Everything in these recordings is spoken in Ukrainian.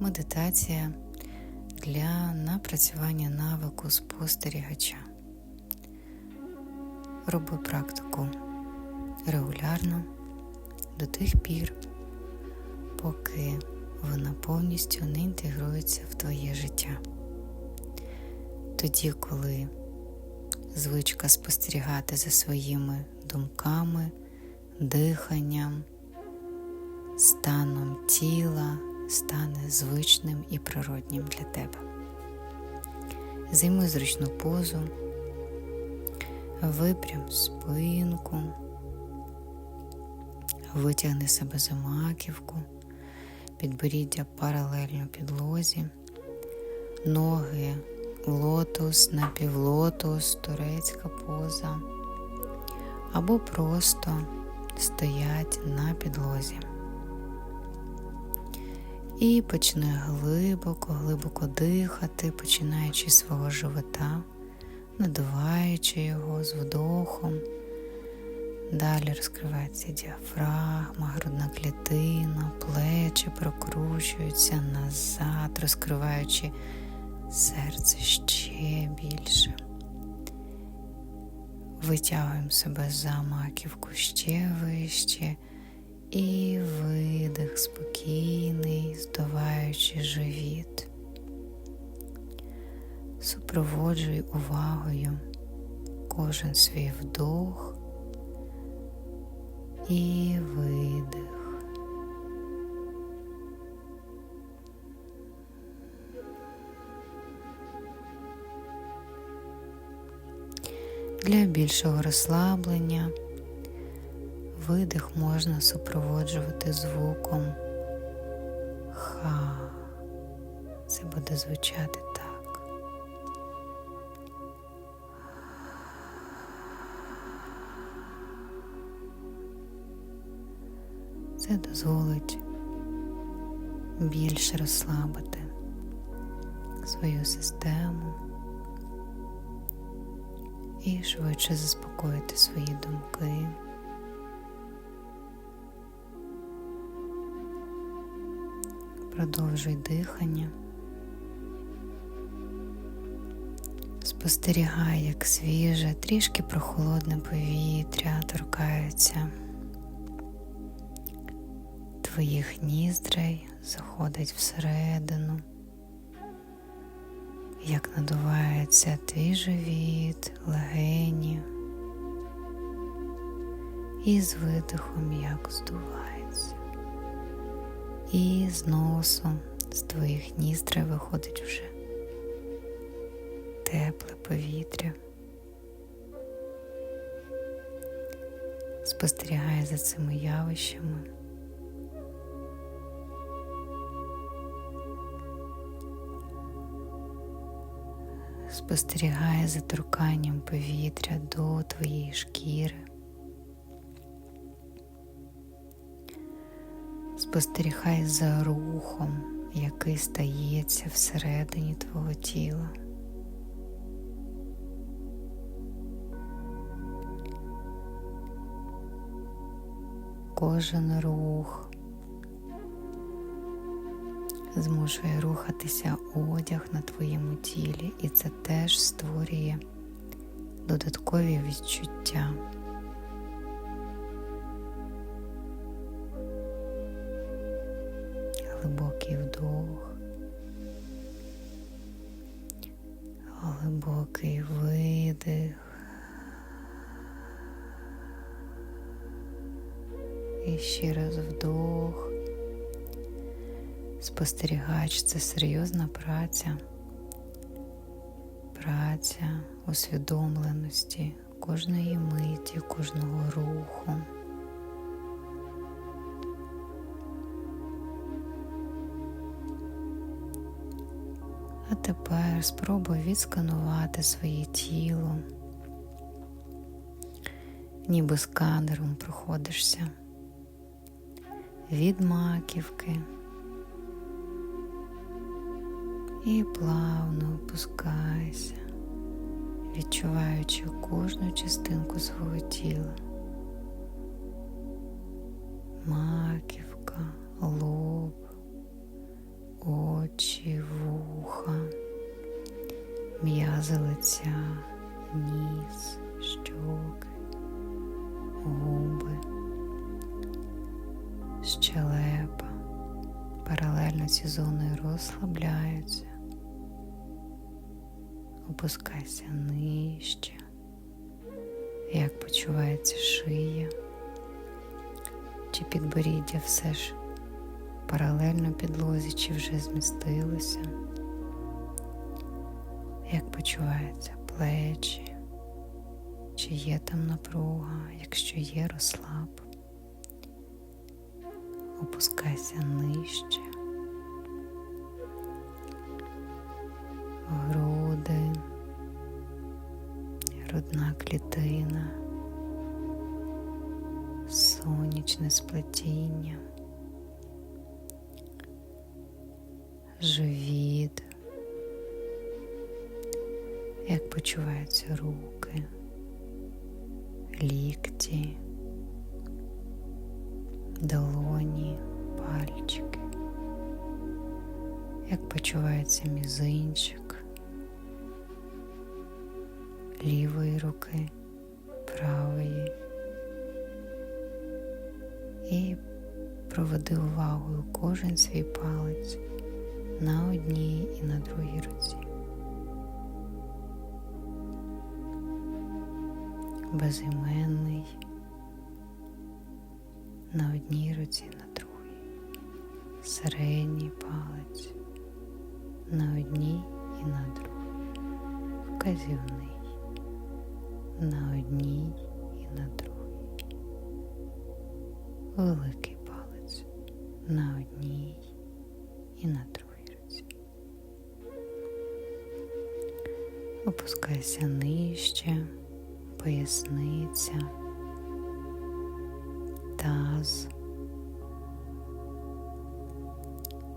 медитація для напрацювання навику спостерігача. Роби практику регулярно до тих пір, поки вона повністю не інтегрується в твоє життя. Тоді, коли звичка спостерігати за своїми думками, диханням, станом тіла стане звичним і природнім для тебе. Займи зручну позу, випрям спинку, витягни себе за маківку, підборіддя паралельно підлозі, ноги, лотос, напівлотос, турецька поза, або просто стоять на підлозі. І почни глибоко, глибоко дихати, починаючи з свого живота, надуваючи його з вдохом. Далі розкривається діафрагма, грудна клітина, плечі прокручуються назад, розкриваючи серце ще більше. Витягуємо себе за маківку ще вище. І видих спокійний, здуваючи живіт. Супроводжуй увагою кожен свій вдох і видих. Для більшого розслаблення видих можна супроводжувати звуком ха. Це буде звучати так. Це дозволить більше розслабити свою систему і швидше заспокоїти свої думки. Продовжуй дихання. Спостерігай, як свіже, трішки прохолодне повітря торкається твоїх ніздрей, заходить всередину, як надувається твій живіт, легені і з видихом як здувається. І з носу, з твоїх ніздрей виходить вже тепле повітря. Спостерігай за цими явищами. Спостерігай за торканням повітря до твоєї шкіри. Спостерігай за рухом, який стається всередині твого тіла. Кожен рух змушує рухатися одяг на твоєму тілі, і це теж створює додаткові відчуття. Глибокий вдох, глибокий видих. І ще раз вдох. Спостерігач це серйозна праця, праця усвідомленості кожної миті, кожного руху. А тепер спробуй відсканувати своє тіло, ніби сканером проходишся. Від маківки. І плавно опускайся, відчуваючи кожну частинку свого тіла, маківка, лоб, очі вуха, м'язи лиця, ніс, щоки, губи, щелепа. Паралельно ці зони розслабляються. Опускайся нижче, як почувається шия, чи підборіддя все ж паралельно підлозі, чи вже змістилося, як почуваються плечі, чи є там напруга, якщо є розслаб, опускайся нижче. груди, грудна клітина, сонячне сплетіння, живіт, як почуваються руки, лікті, долоні, пальчики. Як почувається мізинчик лівої руки, правої і проведи увагою кожен свій палець на одній і на другій руці. Безіменний на одній руці, на другій, середній палець на одній і на другій, вказівний на одній і на другій, великий палець на одній і на другій Опускайся нижче, поясниця, таз,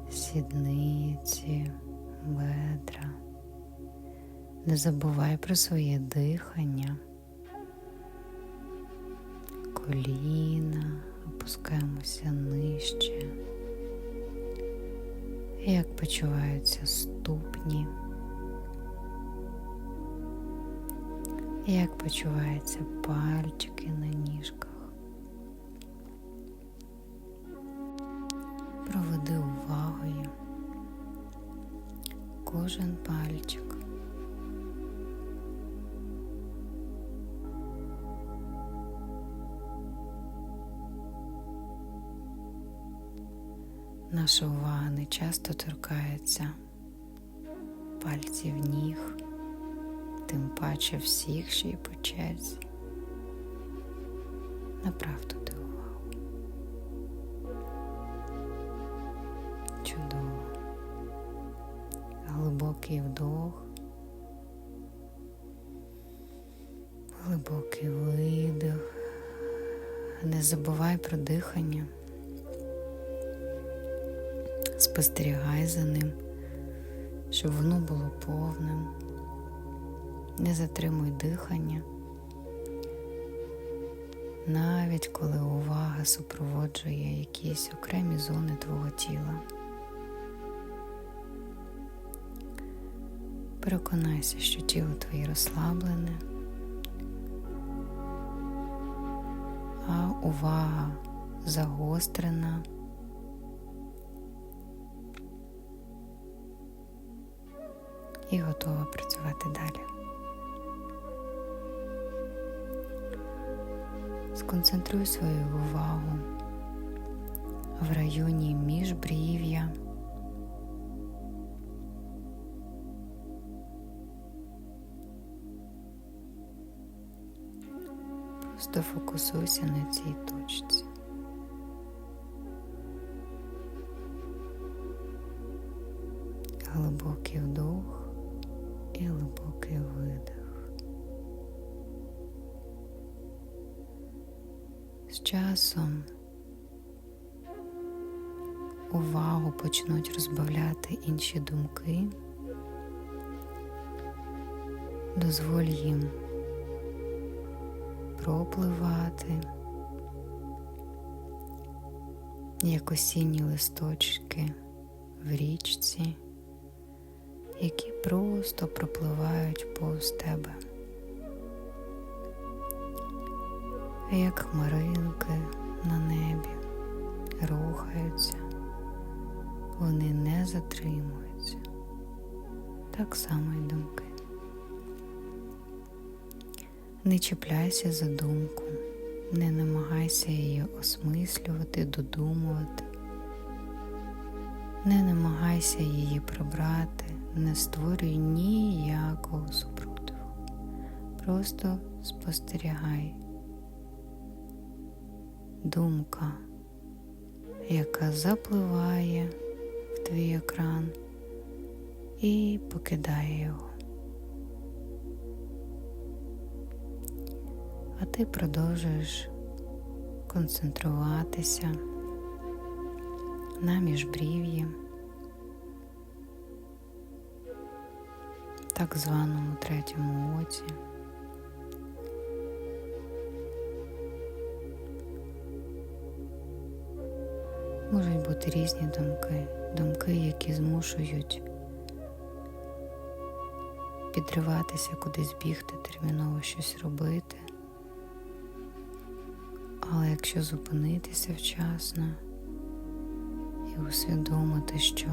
сідниці, бедра. Не забувай про своє дихання, коліна, опускаємося нижче. Як почуваються ступні, як почуваються пальчики на ніжках. Проведи увагою кожен пальчик. Наша увага не часто торкається пальців ніг, тим паче всіх ще й по черзі. Направ туди увагу. Чудово. Глибокий вдох, глибокий видих. Не забувай про дихання. Спостерігай за ним, щоб воно було повним. Не затримуй дихання, навіть коли увага супроводжує якісь окремі зони твого тіла. Переконайся, що тіло твоє розслаблене, а увага загострена. І готова працювати далі. Сконцентруй свою увагу в районі міжбрів'я. Просто фокусуйся на цій точці. Глибокий вдох З часом увагу почнуть розбавляти інші думки, дозволь їм пропливати, як осінні листочки в річці, які просто пропливають повз тебе, як хмаринки на небі рухаються, вони не затримуються, так само й думки. Не чіпляйся за думку, не намагайся її осмислювати, додумувати, не намагайся її прибрати, не створюй ніякого супротиву. Просто спостерігай. Думка, яка запливає в твій екран і покидає його. а ти продовжуєш концентруватися на міжбрів'ї, так званому третьому оці. Можуть бути різні думки, думки, які змушують підриватися, кудись бігти, терміново щось робити. Але якщо зупинитися вчасно і усвідомити, що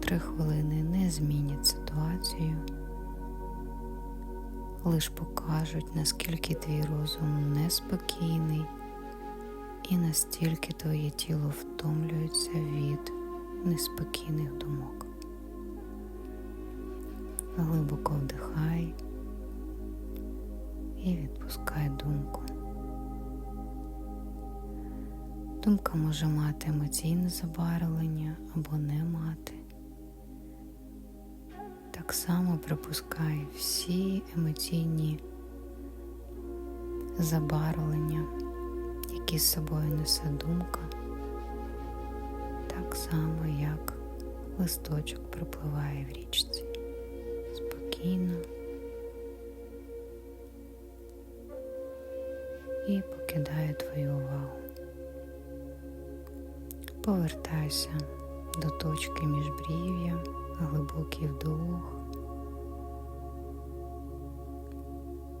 три хвилини не змінять ситуацію, лиш покажуть, наскільки твій розум неспокійний і настільки твоє тіло втомлюється від неспокійних думок. Глибоко вдихай і відпускай думку. Думка може мати емоційне забарвлення або не мати. Так само припускай всі емоційні забарвлення, які з собою несе думка, так само, як листочок пропливає в річці. Спокійно і покидає твою увагу. Повертайся до точки міжбрів'я, глибокий вдох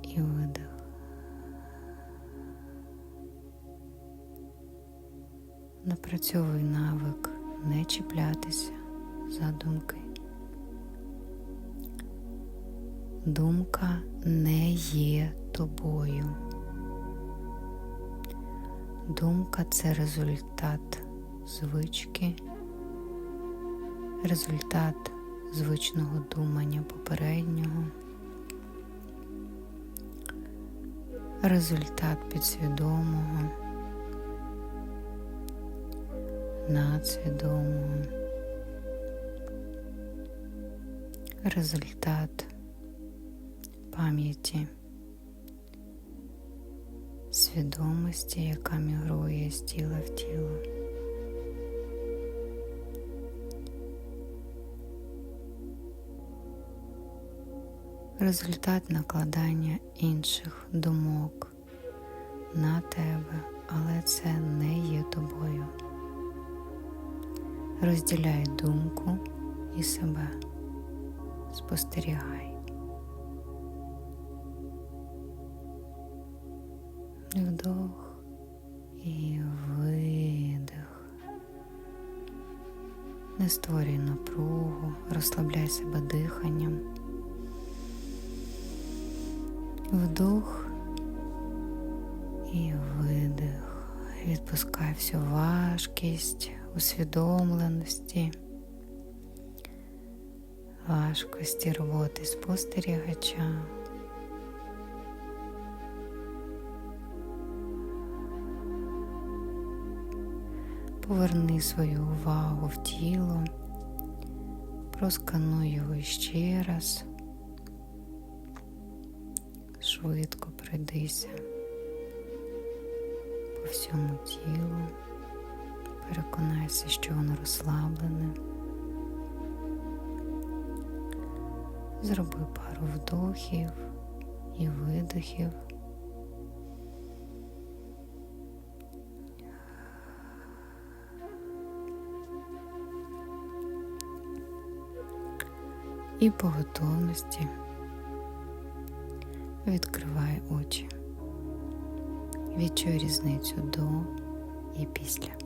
і видих. Напрацьовуй навик не чіплятися за думки. Думка не є тобою. Думка це результат звички, результат звичного думання попереднього, результат підсвідомого, надсвідомого, результат пам'яті. Свідомості, яка мігрує з тіла в тіло. результат накладання інших думок на тебе, але це не є тобою. Розділяй думку і себе, спостерігай. Вдох і видих. Не створюй напругу, розслабляй себе диханням. Вдох і видих. Відпускай всю важкість, усвідомленості, важкості роботи спостерігача. Поверни свою увагу в тіло, проскануй його ще раз швидко пройдися по всьому тілу, переконайся, що воно розслаблене. Зроби пару вдохів і видохів. І по готовності відкривай очі. Відчуй різницю до і після.